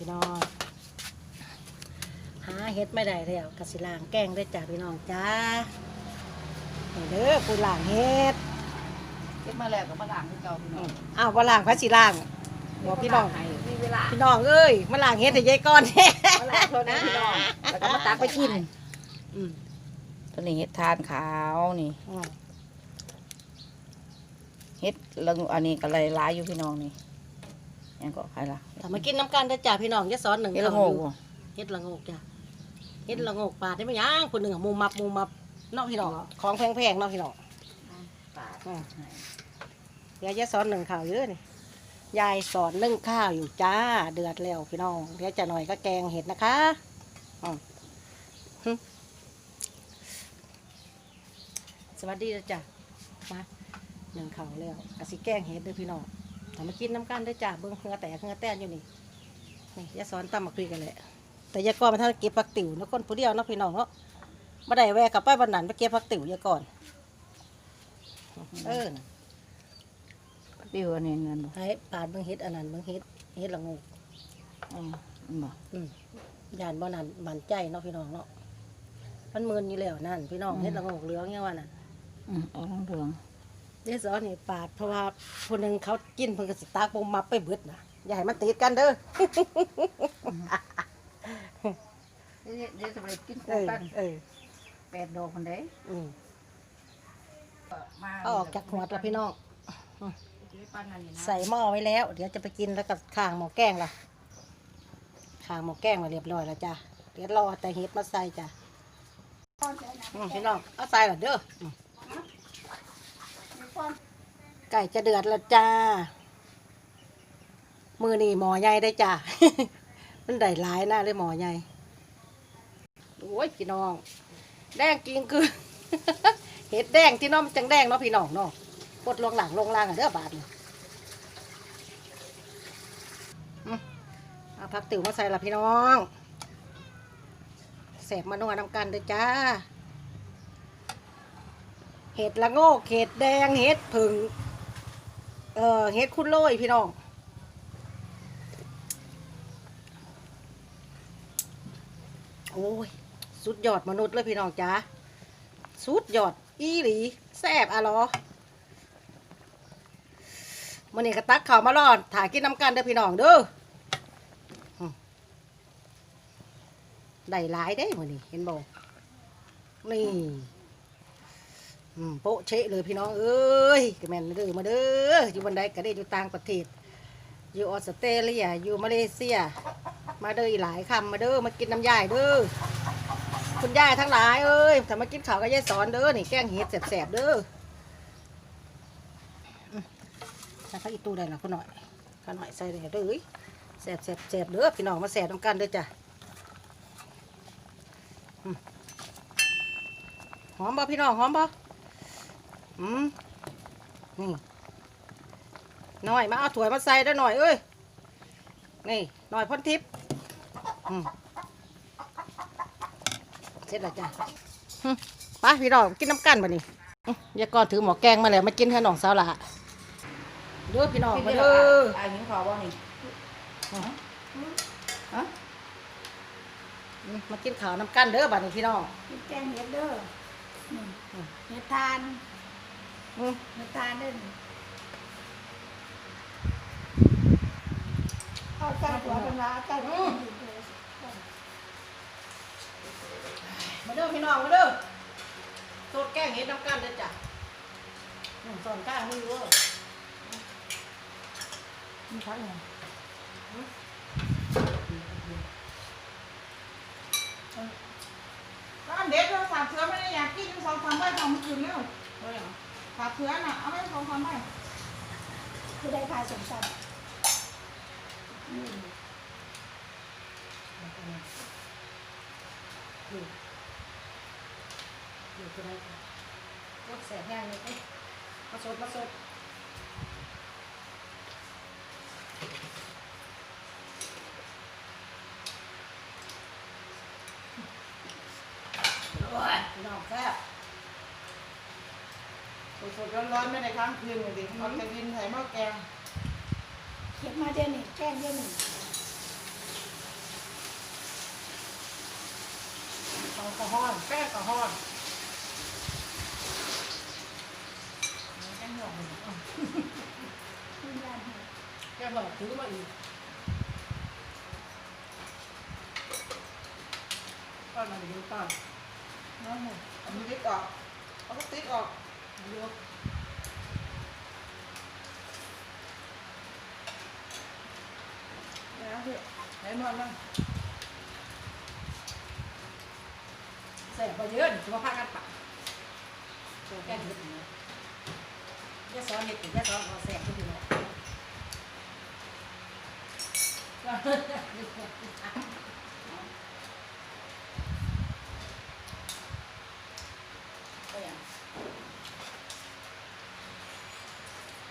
พี่น้องหาเฮ็ดไม่ได้แล้วกสิล่างแกงได้อจ้าพี่น้องจ้านี่เด้อปูล่างเฮ็ดเก็บมาแล้วก็มาล้างให้เก่าพี่น้องอ้าวบ่ล่างพระสิล่างบอกพี่น้องให้มีเวลาพี่น้องเอ้ยมาล่างเฮ็ดให้ยายก่อนแท้มาล้างเท่านั้นพี่น้องแล้วก็มาตักไปกินอืมตัวนี้เห็ดทานขาวนี่อืมเห็ดละงูอันนี้ก็เลยหลายอยู่พี่น้องนี่ ยังก็ใครล่ะถ้ามากินน้ำกันได้อจ้าพี่น้องอย่าสอนหนึ่งเห็ดละเขาโงอกยู่บ่เฮ็ดละโงกจ้ะเฮ็ดละโงกปาดได้ไหมยังคนหนึ่งอะมูมับมูมับเนาะพี่น้องของแพงๆเนาะพี่น้องอืมเดี๋ยวจะสอนหนึ่งข่าวเยอะนี่ยายสอนนึ่งข้าวอยู่จ้าเดือดแล้วพี่น้องเดี๋ยวจะหน่อยก็แกงเห็ดนะคะอืมหึสวัสดีนะจ้ะมาหนึ่งข่าวแล้วกะสิแกงเห็ดเด้วยพี่น้อง ทำมากินน้ำกันด้วยจ้ะเบิ้งเหงือแตกเหงือแตนอยู่นี่นี่ยายสอนตำมาคุยกันแหละแต่ยายก่อนมาทานเก็บผักติ๋วเนาะคนผู้เดียวเนาะพี่น้องเนาะมาได้แวะกลับไปวันนั้นไปเก็บผักติ๋วยายก่อนเออน่ะปิ้วอันนี้เงินบ่ให้ปาดเบิ่งเฮ็ดอันนั้นเบิ่งเฮ็ดเฮ็ดละงูอืมบ่อืมยานบ่นั่นมันใจเนาะพี่น้องเนาะมันมึนอยู่แล้วนั่นพี่น้องเฮ็ดละงูเหลืองยังว่านั่นอืมเอาทั้งเหลือง เดซอนนี่ปาดเพราะว่าคนหนึงเขากินเพิ่นก็สิตากบ่มับไปเบิดน่ะอย่าให้มันติดกันเด้อเดี๋ยวจะไปกินเออเออแปดดอกคนเด้อืมมาเอาออกจากหัวแล้วพี่น้องปั้นอันนี้นะใส่หม้อไว้แล้ว เดี๋ยวจะไปกินแล้วก็ข้างหม้อแกงล่ะข้างหม้อแกงมาเรียบร้อยแล้วจ้ะเดี๋ยวรอแต่เห็ดมาใส่จ้ะอืมพี่น้องเอาใส่ก่อนเด้ออืม ไก่จะเดือดแล้วจ้า มือนี่หมอใหญ่ได้จ้ะมันได้หลายหน้าเลยหมอใหญ่โอ้ยพี่น้อง แดงจริงคือ เห็ดแดงที่น้องจังแดงเนาะพี่น้องเนาะกดลงหลังลงล่างอะเด้อบาดเอาผักติ๋วมาใส่ละพี่น้องแสบมานัวนำกันเด้อจ้าเห็ดละโงกเห็ดแดง เห็ดผึ่ง เอ่อเห็ดคุณโรยพี่น้องโอ้ยสุดยอดมนุษย์เลยพี่น้องจ้าสุดยอดอีหลีแซ่บอะหรอมันนี่กระตักข่าวมาลอดถ่ายกินน้ำกันเด้อพี่น้องเด้อได้หลายได้มันนี่เห็นบอกนี่ โปะเชะเลยพี่น้องเอ้ยกระแมนเด้อมาเด้ออยู่บันไดก็ได้อยู่ต่างประเทศ อยู่ออสเตรเลียอยู่มาเลเซีย มาเด้ออีหลายคำมาเด้อมากินน้ำยายเด้อคุณยายทั้งหลายเอ้ยถ้ามากินข้าวกับยายสอนเด้อนี่แกงเห็ดแสบๆเด้ออืมใส่ข้าอีตู้ได้ละก็หน่อยข้าหน่อยใส่เลยเด้อเอ้ยแสบแสบแสบเด้อพี่น้องมาแสบน้ำกันเด้อจ้ะหอมบ่พี่น้องหอมบ่ อืมนี่หน่อยมาเอาถ้วยมาใส่เด้อหน่อยเอ้ยนี่หน่อยพ่นทิพย์อืมเสร็จแล้วจ้ะหึไปพี่น้องกินน้ำกันบ่นี่หึยายก่อนถือหมอแกงมาแล้วมากินให้น้องสาวละเด้อพี่น้องมาเด้อไอ้หิงขาวบ่นี่ฮะอืมมากินข้าวน้ำกันเด้อบัดนี้พี่น้องแกงเห็ดเด้อนี่เห็ดทานอื มเห็ดทานเด้อเอาใจหัวเป็นว่าเอาใจหัวเป็นว่ามาเด้อพี่น้องมาเด้อโซดแกงเห็ดน้ำกันเด้อจ้ะอืมสอนข้างมือเด้อมีเขาเนี่ยร้านเด็ดเราฝากเสือไม่ได้อยากกินสองสามใบสองคืนแล้ว ฝากเสือน่ะ เอาไว้สองสามใบคือได้พาสมศักดิ์อยู่อยู่ที่ไหนจ้ะโอ้ยแสบแห้งเลยเอ้ยมาสดมาสด สดร้อนๆไม่ได้ค้างคืนเลยดิเอาจะดินใส่หม้อแกงเก็บมาเดี๋ยวนี้แกงเดี๋ยวนี้เอากระห้อนแป้งกระห้อนแกงหอกแกงหอกถือมาอีกป้ามาดูป้าน้องหมดอันนี้ติ๊กออกเอาติ๊กออก ดูแล้วพี่ไหนนอนมั่งแสบไปเยอะถือว่าพากันปักแก้เห็ดเนี่ยแค่ซ้อนเห็ดแค่ซ้อนเราแสบก็อยู่เนาะ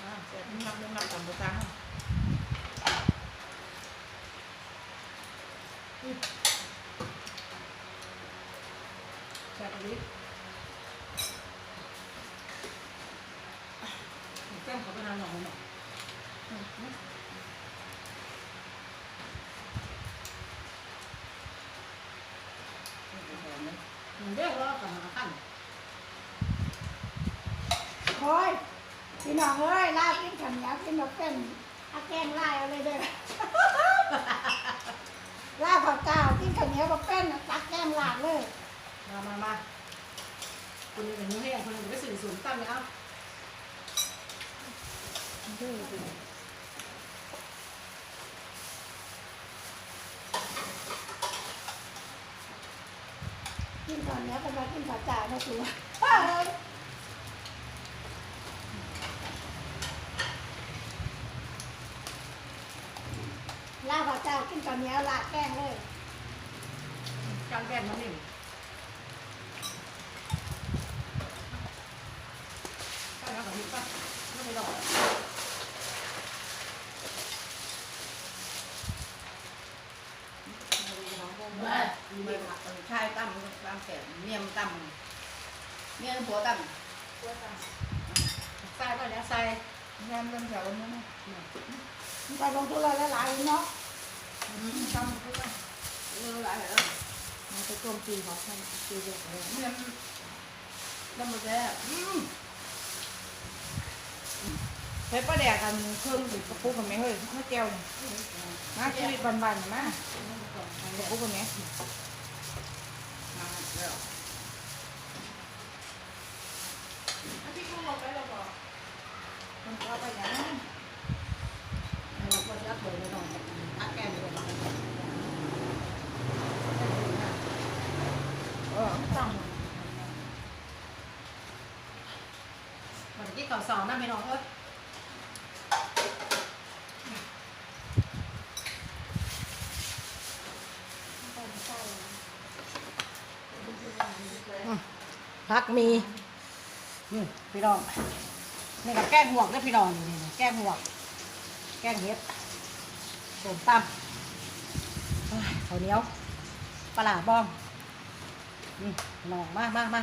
อ่าเสร็จนับนับนับสามตัวตั้ง แสบไปดิแก้มเขาไปนานหน่อยหน่อยเดี๋ยวเรากลับมาขั้น คอยพี่น้องเอ้ยลากินขันยากินดอกเป็นอาแกงไล่เอาเลยเด้อลาผักกาวกินขันเหนียวดอกเป็นตักแกงลาดเลยมามามาคนหนึ่งเป็นมือแห้งคนหนึ่งไปสื่อสูงตั้งเนี่ยเอากินขันเหนียวกันมากินผักกาวนะสูลาผักกาวกินขันเหนียวลาดแกงเลยกางแก้มมันนี่ไปแล้วกับพี่ป้าไม่ไปหรอกมีผักชายตั้มตามแก่เมียมตั้มเมียผัวตั้มใส่ไปแล้วใส่งานเป็นแถวนั้นนะมันไปลงทุนเลยหลายๆเนาะ เพื่อออหลายแล้วมันไปต้มตีเขาให้ตีเยอะเลยเงินตั้มหมดแล้วเพชรประแดกกันเครื่องติดกระปุกกันไหมเฮ้ยข้าวแก้วนี่มาชีวิตบันๆมากระปุกกันไหมมาแล้วพี่กุ้งลงไปแล้วบอกมันก็ไปอย่างนั้น เราก็จะเปิดเลยหน่อยอักแก้มเลย เออตั้ง วัน ที่เขาสอนนะพี่น้องเอ้ยพักมีนี่พี่น้องนี่กับแกงหวกนะพี่น้องนี่แกงหวก แกงเห็ดส้มตำโอ้ยข้าวเหนียวปลาบ้องนี่พี่น้องมามามา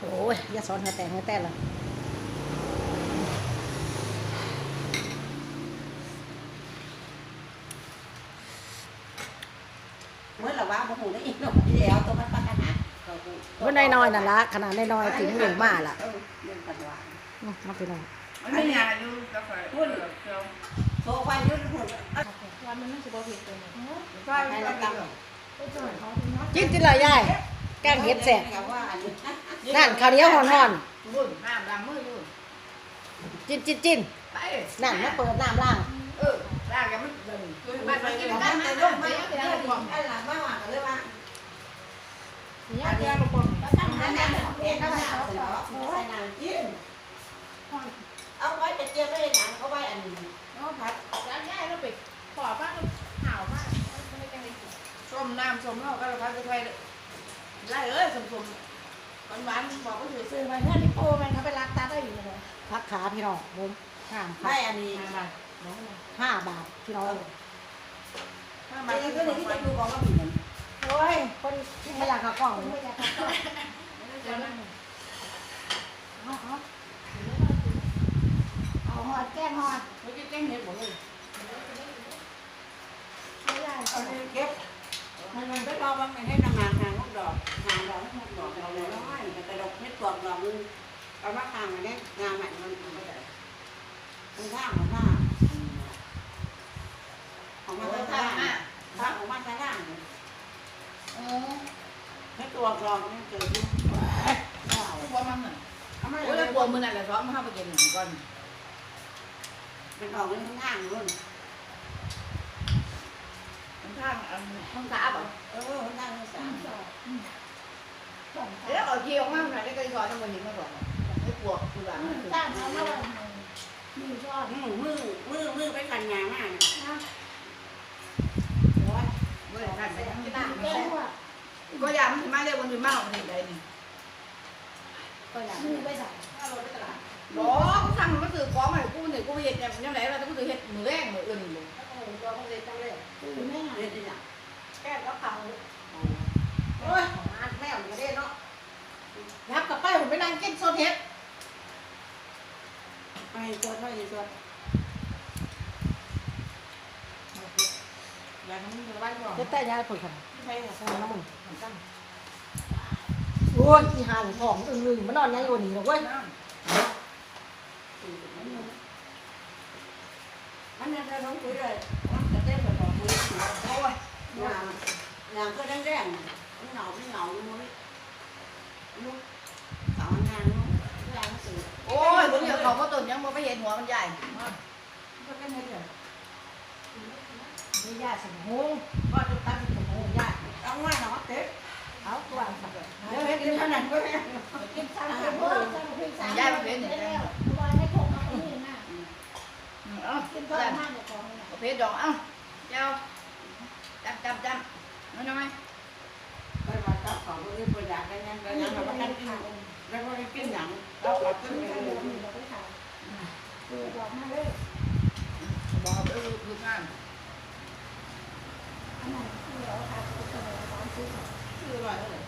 โอ้ยอย่าสอนให้แต่งให้แต่ละเมื่อละว่าโมโหได้อีกเนาะเดี๋ยวตัวมันปักกันหาเมื่อน้อยๆนั่นละขนาดน้อยๆถึงหนึ่งมาละเออเรื่องกันหวานอืมมาพี่น้องมันไม่ยาอยู่กาแฟพูดเดี๋ยวโทรไปยุ่งหุ่นวันมันไม่ใช่บ่ผิดตัวนี้ใช่ให้เราตั้งไปจอดเขาที่เนาะกินจิเลยยายแกงเห็ดแสบว่าอั นนี้นั่นข้าวเหนียวห่อนรุ่นน้ำดำมืออยู่ๆจินจินจินไปนั่นมาเปิดน้ำล่างเออร่างยังมันเดินมันไปกินกันแต่ลูกไม่ได้ได้ความไอ้หลานมาหวานกันเลยว่าเนี่ยเดี๋ยวลูกคนตั้งนั้นเองก็ไม่เอาเสร็จแล้วใส่นางกินเอาไว้จะเจียวไว้หนังเอาไว้อันนี้น้องพัดร้านง่ายแล้วไปขอบ้านห่าวมากไม่ได้จังเลยส้มน้ำส้มเราก็เราพัดไปไล่เอ้ยส้มๆ หวานๆบอกว่าถือซื้อมาเนี่ยนี่โปมันเขาไปรักตาได้อยู่เลยพักขาพี่น้องผมห้ามพัไม่กอันนี้มาบ้านน้องห้าบาทพี่น้องถ้ามัมานก็ก็เลเลยยที่ที่จะจะดูดูของก็มีมันโอ้ยคนที่ไม่อยากเข้ากล้องผมนี่ไม่อยากทำต่อเดี๋ยวนั่งเอาเอาเอาหอดแกงหอดเมื่อกี้แจ้งเห็นหมดเลยไม่ได้เอาไปเก็บเมันมันไปรอว่ามันให้นำมาทางลูก ดอกทางดอกลูกดอกเราเลยน้อยแต่กระดกเม็ดตัวดอกนึงเอามาทางมันเนี่ยงานใหม่มันมันก็ได้มันท่ามันท่าของมันโอ้ท่าทำอะท่าของมันท่าเออเม็ดตัวดอกนี่เกิดยุ่งกลัวมันเหรอเอามาโอ้ยเลแล้วยกลัวมันอะไรเพราะมันเข้าไปกินหนังก่อนเป็นดอกนี่ข้างล่างนู่นมันข้างอันข้างตาบ่เออข้างล่างนี่สามสองสอง แล้วเอาเกี่ยวมากหน่อยได้ก็สอนต้องมาเห็นมาก่อนไม่กลัวคือว่าสร้างเอามาไว้มีชอบมือมือมือมือไปขันยามากนะโอ้ยเมื่อท่านไปทำที่นั่นแก้ว่าก็ยามันมาเรียกวันที่มาวันที่ใดนี่ก็อยากมือไปใส่บอกสั่งมาซื้อของมากูเนี่ยกูไปเห็ดเนี่ยยังไงเราต้องซื้อเห็ดมือแรงมืออื่นเลยตัวเขาเลยตั้งเลยคือไม่หาเรียนที่ไหนแก้ก็เขาโอ้ยของอันแม่มันก็ได้เนาะ ยับกับไปผมไปนั่งกินโซเทสไปตัวเท่าไหร่ตัวยาทั้งนี้จะไล่ก่อนเจ็บแต่ยาผลขนาดใช่ค่ะใช่น้ำมันโอ้ยอีห่าหลวงของอึ้งลึงมันนอนยังอยู่นี่หรอกเว้ยมันยังจะต้องคุยเลยมันจะเต้นแบบคุยโอ้ยงานงานก็แดงแดงมันเหงาไม่เหงาอยู่มั้ย โอ้ยผมอยากเขาก็ตุนยังมาไปเห็นหัวมันใหญ่ก็เป็นไงเดี๋ยวนี่ยาสมหงก็จะตั้งสมหงยาเอาว่าเนาะเต๊ะเอาตัวสักเดี๋ยวเห็นกินขนาดก็แห้งกินซ้ำกันเพิ่มซ้ำเพิ่มซ้ำได้แล้วตัวให้คงเอาไปนี่นะเอ้ากินเพิ่มมากกว่าของนะปรดอกเอ้าเจ้าจับจับจับน้อยน้อย ไปว่าเจ้าของก็เลยประหยัดกันยังกันยังแบบว่ากินแล้วก็กินหนังแล้วก็ กิ ขึ้ น น กั กัน น เล เลย ย เราไปขายคือบอกมาเลย บอกเออคืองาน อันไหนที่เราขายก็จะได้ร้านซื้อ คือว่าเลย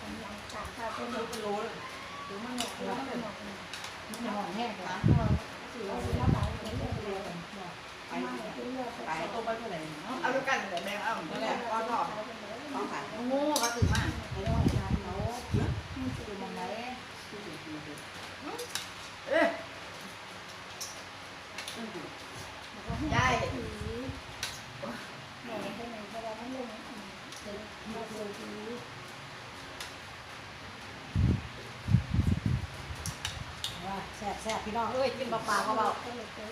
กำลังจากข้าวเป็น รู้ก็รู้เลย หรือมันหนอกหรือมันหนอก มันหอมแห้งกว่า คือ เรา ว่า ซื้อมาขายเป็นเรื่องเดียวกัน ไป มาซื้อเลือก ไปตัวไปเท่าไหร่ เอาลูกกันแต่แดงเอา นั่นแหละก็ถอดต้องขาย โง่ก็ตื่นมา ไม่ต้องทานเขาเนาะคือมองไหน เอ้ยยาย แหน่ ไปไหนไปแล้แซ่บแซ่บพี่น้องเอ้ยกินเปล่าๆก็เบาก็เลยเจอ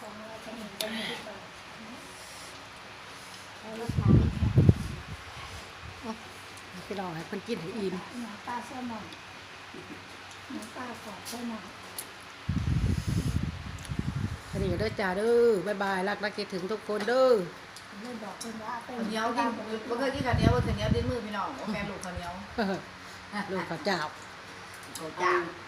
ของเราจะเห็นเป็นที่แบบเอาลูกค้า พี่น้องให้เพิ่นกินให้อิ่มหนังปลาแซลมอนหนังปลากรอบแซลมอน อันนี้เด้อจ้าเด้อบ๊ายบายรักรักคิดถึงทุกคนเด้อเล่นบอกเป็นว่าเป็นข้าวเหนียวกินบ่เคยกินข้าวเหนียวข้าวเหนียวดินมือพี่น้องโอเคลูกข้าวเหนียว ลูกข้าวเจ้าข้าวจ้างเ